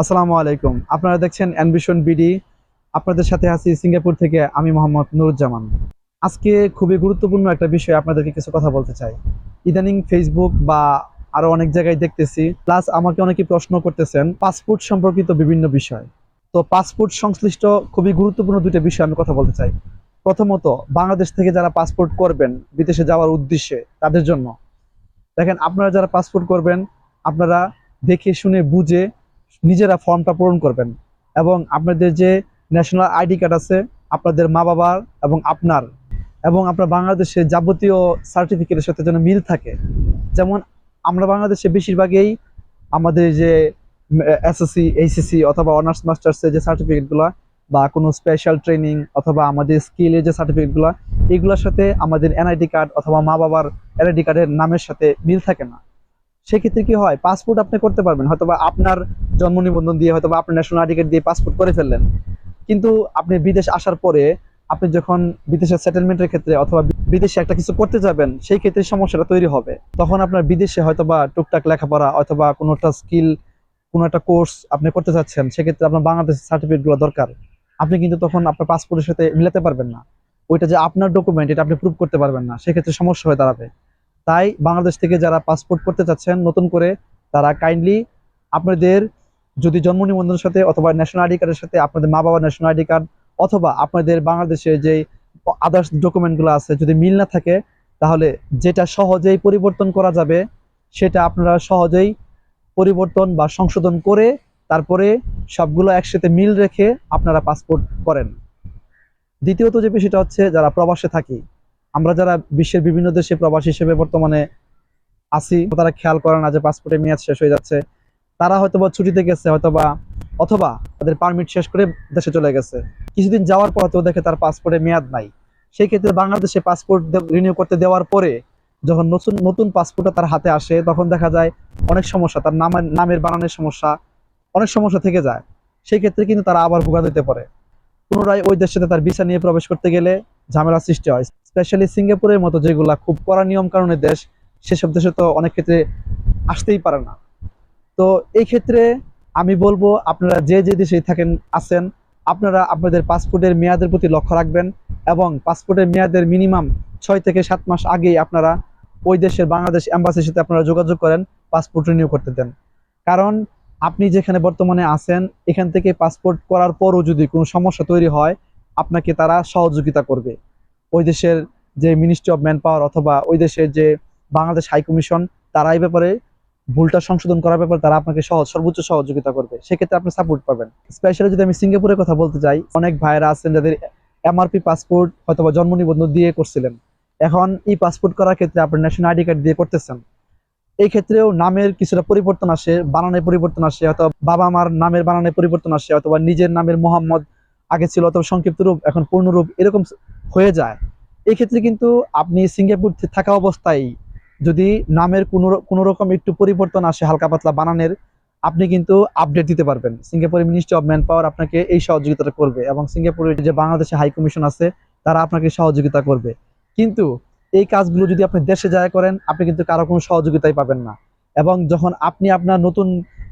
আসসালামু আলাইকুম। আপনারা দেখছেন অ্যানভিশন বিডি। আপনাদের সাথে আছি সিঙ্গাপুর থেকে আমি মোহাম্মদ নুরুজ্জামান। আজকে খুবই গুরুত্বপূর্ণ একটা বিষয় আপনাদেরকে কিছু কথা বলতে চাই। ইদানিং ফেসবুক বা আরও অনেক জায়গায় দেখতেছি, প্লাস আমাকে অনেকে প্রশ্ন করতেছেন পাসপোর্ট সম্পর্কিত বিভিন্ন বিষয়। তো পাসপোর্ট সংশ্লিষ্ট খুবই গুরুত্বপূর্ণ দুটো বিষয় আমি কথা বলতে চাই। প্রথমত, বাংলাদেশ থেকে যারা পাসপোর্ট করবেন বিদেশে যাওয়ার উদ্দেশ্যে, তাদের জন্য। দেখেন, আপনারা যারা পাসপোর্ট করবেন, আপনারা দেখে শুনে বুঝে নিজেরা ফর্মটা পূরণ করবেন। এবং আপনাদের যে ন্যাশনাল আইডি কার্ড আছে, আপনাদের মা বাবার এবং আপনার এবং আপনার বাংলাদেশের যাবতীয় সার্টিফিকেটের সাথে যেন মিল থাকে। যেমন আমরা বাংলাদেশে বেশিরভাগই আমাদের যে এসএসসি এইচএসসি অথবা অনার্স মাস্টার্সের যে সার্টিফিকেটগুলো বা কোনো স্পেশাল ট্রেনিং অথবা আমাদের স্কিলের যে সার্টিফিকেটগুলো এগুলোর সাথে আমাদের এনআইডি কার্ড অথবা মা বাবার এনআইডি কার্ডের নামের সাথে মিল থাকে না। সেক্ষেত্রে কি হয়? পাসপোর্ট আপনি করতে পারবেন, হয়তোবা আপনার জন্ম নিবন্ধন দিয়ে হয়তোবা আপনার ন্যাশনাল আইডি দিয়ে পাসপোর্ট করে ফেললেন। কিন্তু আপনি বিদেশ আসার পরে আপনি যখন বিদেশের সেটেলমেন্টের ক্ষেত্রে অথবা বিদেশে একটা কিছু করতে যাবেন, সেই ক্ষেত্রে সমস্যাটা তৈরি হবে। তখন আপনার বিদেশে হয়তোবা টুকটাক লেখাপড়া অথবা কোনো একটা স্কিল কোনো একটা কোর্স আপনি করতে চাচ্ছেন, সেক্ষেত্রে আপনার বাংলাদেশের সার্টিফিকেটগুলো দরকার। আপনি কিন্তু তখন আপনার পাসপোর্টের সাথে মিলাতে পারবেন না। ওইটা যে আপনার ডকুমেন্ট এটা আপনি প্রুভ করতে পারবেন না, সেক্ষেত্রে সমস্যা হয়ে দাঁড়াবে। তাই বাংলাদেশ থেকে যারা পাসপোর্ট করতে চাচ্ছেন, নতুন করে তারা কাইন্ডলি আপনাদের যদি জন্ম নিবন্ধনের সাথে অথবা ন্যাশনাল আইডি কার্ডের সাথে আপনাদের মা বাবার ন্যাশনাল আইডি কার্ড অথবা আপনাদের বাংলাদেশের যে আদার্স ডকুমেন্টগুলো আছে যদি মিল না থাকে, তাহলে যেটা সহজেই পরিবর্তন করা যাবে, সেটা আপনারা সহজেই পরিবর্তন বা সংশোধন করে তারপরে সবগুলো একসাথে মিল রেখে আপনারা পাসপোর্ট করেন। দ্বিতীয়ত যে বিষয়টা হচ্ছে যারা প্রবাসে থাকি, আমরা যারা বিশ্বের বিভিন্ন দেশে প্রবাসী হিসেবে বর্তমানে আছি, তারা খেয়াল করে না যে পাসপোর্টের মেয়াদ শেষ হয়ে যাচ্ছে। তারা হয়তোবা ছুটিতে গেছে, হয়তোবা, অথবা তাদের পারমিট শেষ করে দেশে চলে গেছে। কিছুদিন যাওয়ার পর তো দেখে তার পাসপোর্টের মেয়াদ নাই। সেই ক্ষেত্রে বাংলাদেশে পাসপোর্ট রিনিউ করতে দেওয়ার পরে যখন নতুন নতুন পাসপোর্টটা তার হাতে আসে, তখন দেখা যায় অনেক সমস্যা, তার নামের নামের বানানোর সমস্যা, অনেক সমস্যা থেকে যায়। সেই ক্ষেত্রে কিন্তু তারা আবার ভোগা দিতে পারে। পুনরায় ওই সাথে তার ভিসা নিয়ে প্রবেশ করতে গেলে ঝামেলা সৃষ্টি হয়। স্পেশালি সিঙ্গাপুরের মতো যেগুলা খুব কড়া নিয়ম কারণে দেশ, সেসব দেশে তো অনেক ক্ষেত্রে আসতেই পারে না। তো এই ক্ষেত্রে আমি বলব, আপনারা যে যে দেশে থাকেন, আছেন, আপনারা আপনাদের পাসপোর্টের মেয়াদের প্রতি লক্ষ্য রাখবেন এবং পাসপোর্টের মেয়াদের মিনিমাম ছয় থেকে সাত মাস আগেই আপনারা ওই দেশের বাংলাদেশ অ্যাম্বাসির সাথে আপনারা যোগাযোগ করেন, পাসপোর্ট রিনিউ করতে দেন। কারণ আপনি যেখানে বর্তমানে আছেন, এখান থেকে পাসপোর্ট করার পরও যদি কোনো সমস্যা তৈরি হয়, আপনাকে তারা সহযোগিতা করবে। ওই দেশের যে মিনিস্ট্রি অফ ম্যান পাওয়ার অথবা ওই দেশের যে বাংলাদেশ হাই কমিশন তারা এই ব্যাপারে ভুলটা সংশোধন করার ব্যাপারে তারা আপনাকে সহজ, সর্বোচ্চ সহযোগিতা করবে। সেক্ষেত্রে আপনি সাপোর্ট পাবেন। স্পেশালি যদি আমি সিঙ্গাপুরের কথা বলতে চাই, অনেক ভাইয়েরা আছেন যাদের এমআরপি পাসপোর্ট হয়তোবা জন্ম নিবন্ধন দিয়ে করছিলেন। এখন এই পাসপোর্ট করার ক্ষেত্রে আপনি ন্যাশনাল আইডি কার্ড দিয়ে করতেছেন। এই ক্ষেত্রেও নামের কিছুটা পরিবর্তন আসে, বানানের পরিবর্তন আসে, অথবা বাবা মার নামের বানানের পরিবর্তন আসে, অথবা নিজের নামের মোহাম্মদ আগে ছিল অথবা সংক্ষিপ্ত রূপ, এখন পূর্ণরূপ এরকম হয়ে যায়। এই ক্ষেত্রে কিন্তু আপনি সিঙ্গাপুর থাকা অবস্থায় যদি নামের কোনো কোনো রকম একটু পরিবর্তন আসে হালকা পাতলা বানানের, আপনি কিন্তু আপডেট দিতে পারবেন। সিঙ্গাপুরের মিনিস্ট্রি অফ ম্যান পাওয়ার আপনাকে এই সহযোগিতাটা করবে এবং সিঙ্গাপুরের যে বাংলাদেশে হাই কমিশন আছে, তারা আপনাকে সহযোগিতা করবে। কিন্তু এই কাজগুলো যদি আপনি দেশে যায় করেন, আপনি কিন্তু কারও কোনো সহযোগিতাই পাবেন না। এবং যখন আপনি আপনার নতুন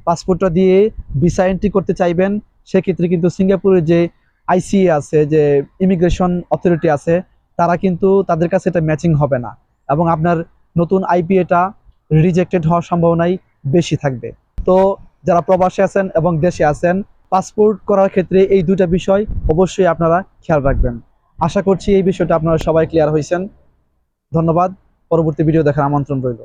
পাসপোর্টটা দিয়ে ভিসা এন্ট্রি করতে চাইবেন, সেক্ষেত্রে কিন্তু সিঙ্গাপুরের যে আইসিএ আছে, যে ইমিগ্রেশন অথরিটি আছে, তারা কিন্তু তাদের কাছে এটা ম্যাচিং হবে না। এবং আপনার নতুন আইপিএটা রিজেক্টেড হওয়ার সম্ভাবনাই বেশি থাকবে। তো যারা প্রবাসে আছেন এবং দেশে আছেন পাসপোর্ট করার ক্ষেত্রে এই দুটা বিষয় অবশ্যই আপনারা খেয়াল রাখবেন। আশা করছি এই বিষয়টা আপনারা সবাই ক্লিয়ার হয়েছেন ধন্যবাদ। পরবর্তী ভিডিও দেখার আমন্ত্রণ রইল।